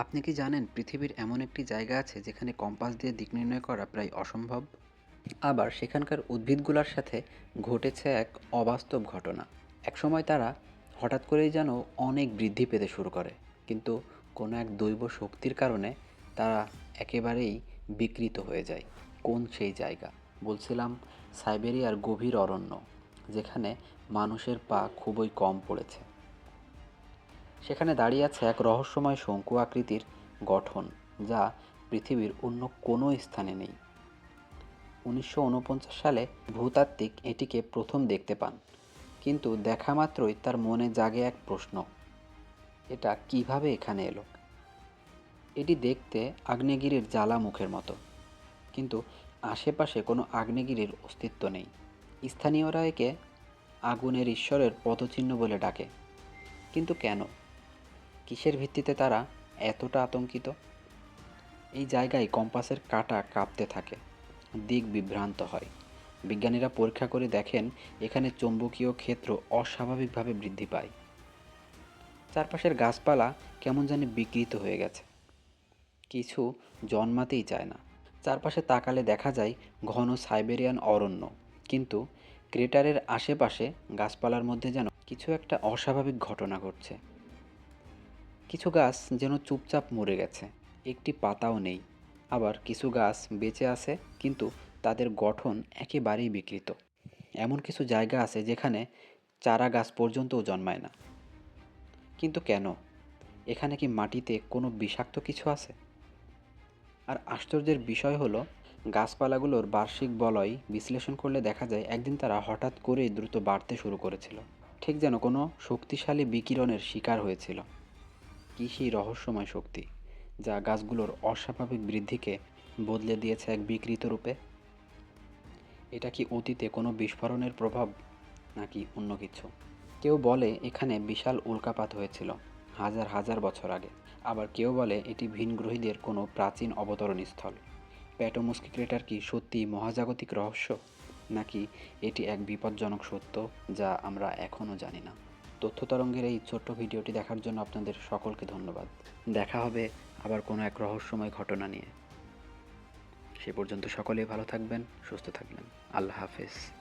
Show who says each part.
Speaker 1: আপনি কি জানেন পৃথিবীর এমন একটি জায়গা আছে যেখানে কম্পাস দিয়ে দিক নির্ণয় করা প্রায় অসম্ভব? আবার সেখানকার উদ্ভিদগুলোর সাথে ঘটেছে এক অবাস্তব ঘটনা। একসময় তারা হঠাৎ করেই যেন অনেক বৃদ্ধি পেতে শুরু করে। কিন্তু কোনো এক দৈব শক্তির কারণে তারা একেবারেই বিকৃত হয়ে যায়। কোন সেই জায়গা? বলছিলাম সাইবেরিয়ার গভীর অরণ্য, যেখানে মানুষের পা খুবই কম পড়েছে। সেখানে দাঁড়িয়ে আছে এক রহস্যময় শঙ্কু আকৃতির গঠন, যা পৃথিবীর অন্য কোনো স্থানে নেই। উনিশশো উনপঞ্চাশ সালে ভূতাত্ত্বিক এটিকে প্রথম দেখতে পান, কিন্তু দেখা মাত্রই তার মনে জাগে এক প্রশ্ন, এটা কীভাবে এখানে এলো? এটি দেখতে আগ্নেয়গিরির জ্বালা মুখের মতো, কিন্তু আশেপাশে কোনো আগ্নেয়গিরির অস্তিত্ব নেই। স্থানীয়রা একে আগুনের ঈশ্বরের পদচিহ্ন বলে ডাকে, কিন্তু কেন? কিসের ভিত্তিতে তারা এতটা আতঙ্কিত? এই জায়গায় কম্পাসের কাঁটা কাঁপতে থাকে, দিক বিভ্রান্ত হয়। বিজ্ঞানীরা পরীক্ষা করে দেখেন, এখানে চৌম্বকীয় ক্ষেত্র অস্বাভাবিকভাবে বৃদ্ধি পায়। চারপাশের গাছপালা কেমন জানি বিকৃত হয়ে গেছে। কিছু জন্মাতেই চায় না। চারপাশে তাকালে দেখা যায়, ঘন সাইবেরিয়ান অরণ্য। কিন্তু ক্রেটারের আশেপাশে গাছপালার মধ্যে যেন কিছু একটা অস্বাভাবিক ঘটনা ঘটছে। কিছু গাছ যেন চুপচাপ মরে গেছে। একটি পাতাও নেই। আবার কিছু গাছ বেঁচে আছে, কিন্তু তাদের গঠন একেবারেই বিকৃত। এমন কিছু জায়গা আছে যেখানে চারা গাছ পর্যন্তও জন্মায় না। কিন্তু কেন? এখানে কি মাটিতে কোনো বিষাক্ত কিছু আছে? আর আশ্চর্যের বিষয় হলো, গাছপালাগুলোর বার্ষিক বলয় বিশ্লেষণ করলে দেখা যায় একদিন তারা হঠাৎ করেই দ্রুত বাড়তে শুরু করেছিল। ঠিক যেন কোনো শক্তিশালী বিকিরণের শিকার হয়েছিল। কী সেই রহস্যময় শক্তি, যা গাছগুলোর অস্বাভাবিক বৃদ্ধিকে বদলে দিয়েছে এক বিকৃত রূপে। এটা কি অতীতে কোনো বিস্ফোরণের প্রভাব, নাকি অন্য কিছু? কেউ বলে এখানে বিশাল উল্কাপাত হয়েছিল, হাজার হাজার বছর আগে। আবার কেউ বলে এটি ভিনগ্রহীদের কোনো প্রাচীন অবতরণ স্থল প্যাটোমস্কি ক্রেটার কি সত্যিই মহাজাগতিক রহস্য, নাকি এটি এক বিপজ্জনক সত্য, যা আমরা এখনও জানি না? তথ্য তরঙ্গের এই ছোট্ট ভিডিওটি দেখার জন্য আপনাদের সকলকে ধন্যবাদ। দেখা হবে আবার কোনো এক রহস্যময় ঘটনা নিয়ে। সে পর্যন্ত সকলেই ভালো থাকবেন, সুস্থ থাকবেন। আল্লাহ হাফেজ।